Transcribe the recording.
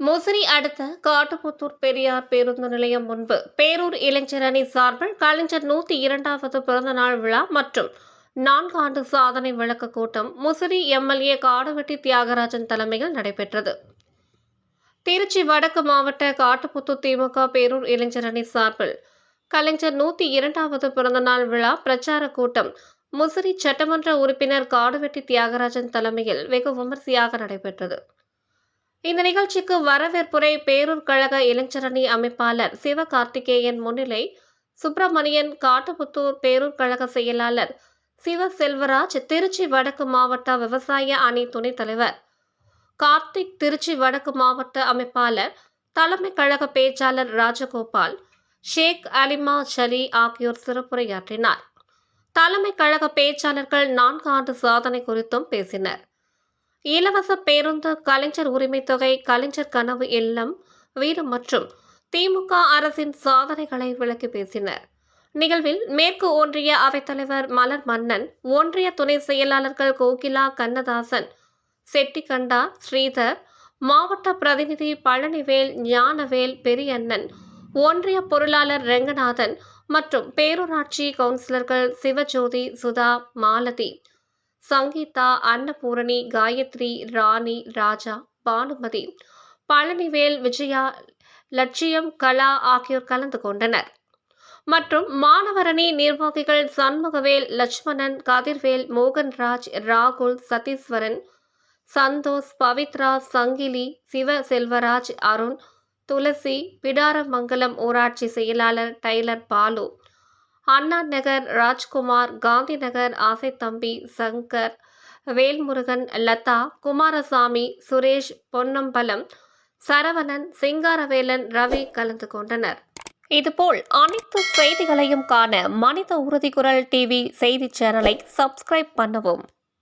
முசிறி அடுத்த காட்டுப்புத்தூர் பெரியார் பேருந்து நிலையம் முன்பு பேரூர் இளைஞர் அணி சார்பில் கலைஞர் நூத்தி இரண்டாவது பிறந்தநாள் விழா மற்றும் நான்கு ஆண்டு சாதனை விளக்க கூட்டம் முசிறி எம்எல்ஏ காடுவெட்டி தியாகராஜன் தலைமையில் நடைபெற்றது. திருச்சி வடக்கு மாவட்ட காட்டுப்புத்தூர் திமுக பேரூர் இளைஞர் அணி சார்பில் கலைஞர் நூத்தி இரண்டாவது பிறந்தநாள் விழா பிரச்சார கூட்டம் முசிறி சட்டமன்ற உறுப்பினர் காடுவெட்டி தியாகராஜன் தலைமையில் வெகு விமர்சையாக நடைபெற்றது. இந்த நிகழ்ச்சிக்கு வரவேற்புரை பேரூர் கழக இளைஞரணி அமைப்பாளர் சிவ கார்த்திகேயன் முன்னிலை சுப்பிரமணியன் காட்டுப்புத்தூர் பேரூர் கழக செயலாளர் சிவ செல்வராஜ் திருச்சி வடக்கு மாவட்ட விவசாய அணி துணைத் தலைவர் கார்த்திக் திருச்சி வடக்கு மாவட்ட அமைப்பாளர் தலைமை கழக பேச்சாளர் ராஜகோபால் ஷேக் அலிமா ஷலி ஆகியோர் சிறப்புரையாற்றினார். தலைமை கழக பேச்சாளர்கள் நான்கு ஆண்டு சாதனை குறித்தும் பேசினர். இலவச பேருந்து கலைஞர் உரிமை தொகை கலைஞர் கனவு இல்லம் வீடு மற்றும் திமுக அரசின் சாதனைகளை விளக்கி பேசினர். நிகழ்வில் மேற்கு ஒன்றிய அவைத்தலைவர் மலர் மன்னன் ஒன்றிய துணை செயலாளர்கள் கோகிலா கண்ணதாசன் செட்டிகண்டா ஸ்ரீதர் மாவட்ட பிரதிநிதி பழனிவேல் ஞானவேல் பெரியண்ணன் ஒன்றிய பொருளாளர் ரெங்கநாதன் மற்றும் பேரூராட்சி கவுன்சிலர்கள் சிவஜோதி சுதா மாலதி. சங்கீதா அன்னபூரணி காயத்ரி ராணி ராஜா பானுமதி பழனிவேல் விஜயா லட்சியம் கலா ஆகியோர் கலந்து கொண்டனர். மற்றும் மாணவரணி நிர்வாகிகள் சண்முகவேல் லட்சுமணன் கதிர்வேல் மோகன்ராஜ் ராகுல் சதீஸ்வரன் சந்தோஷ் பவித்ரா சங்கிலி சிவ செல்வராஜ் அருண் துளசி பிடாரமங்கலம் ஊராட்சி செயலாளர் டைலர் பாலு அண்ணா நகர் ராஜ்குமார் காந்தி நகர் தம்பி சங்கர் வேல்முருகன் லதா குமாரசாமி சுரேஷ் பொன்னம்பலம் சரவணன் சிங்காரவேலன் ரவி கலந்து கொண்டனர். இதுபோல் அனைத்து செய்திகளையும் காண மனித உறுதி குரல் டிவி செய்தி சேனலை சப்ஸ்கிரைப் பண்ணவும்.